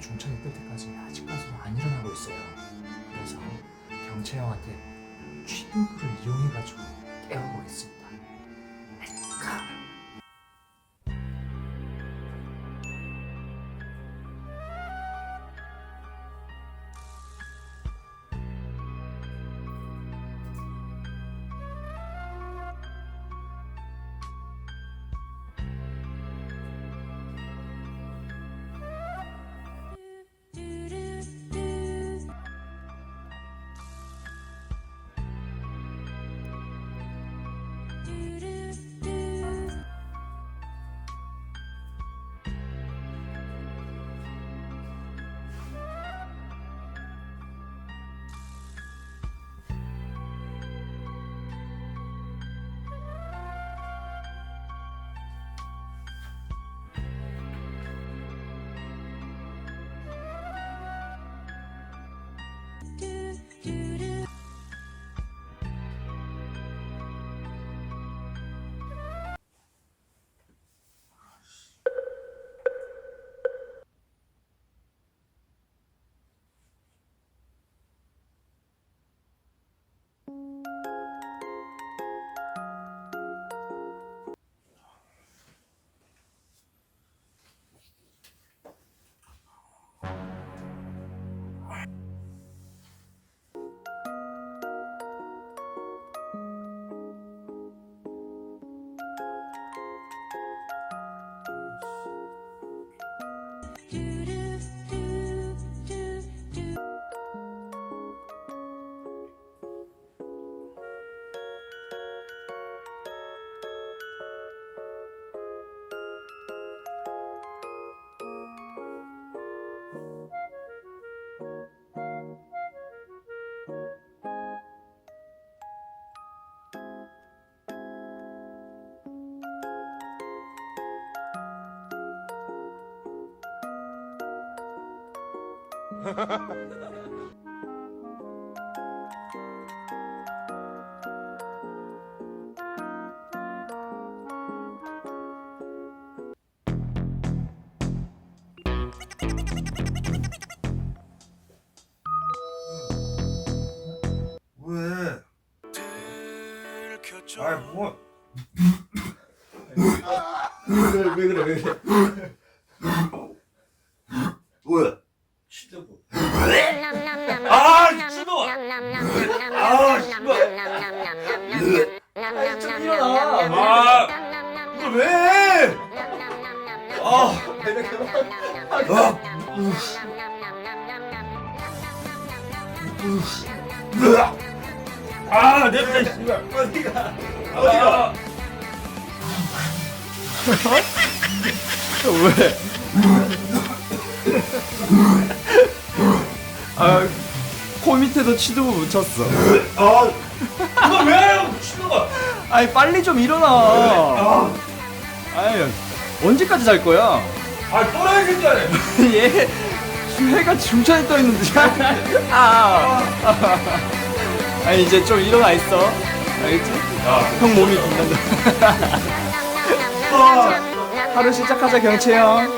중천이 뜰 때까지 아직까지도 안 일어나고 있어요. 그래서 경채 형한테 취두부를 이용해가지고 깨워보겠습니다. do do do. do, do. 왜? 아 뭐? 왜, 왜 그래 왜 그래? 아 이거 왜? 아 이렇게 아. 으아. 아 냄새 씨발 어디가 어디가 왜? 아, 코 밑에도 치두부 묻혔어. 아 이거 왜 아니, 빨리 좀 일어나. 아, 아니, 언제까지 잘 거야? 아 또라이 새끼야 얘, 해가 중천에 떠 있는데. 아, 아. 아니, 이제 좀 일어나 있어. 알겠지? 형 몸이 긴장돼. 하루 시작하자, 경채 형.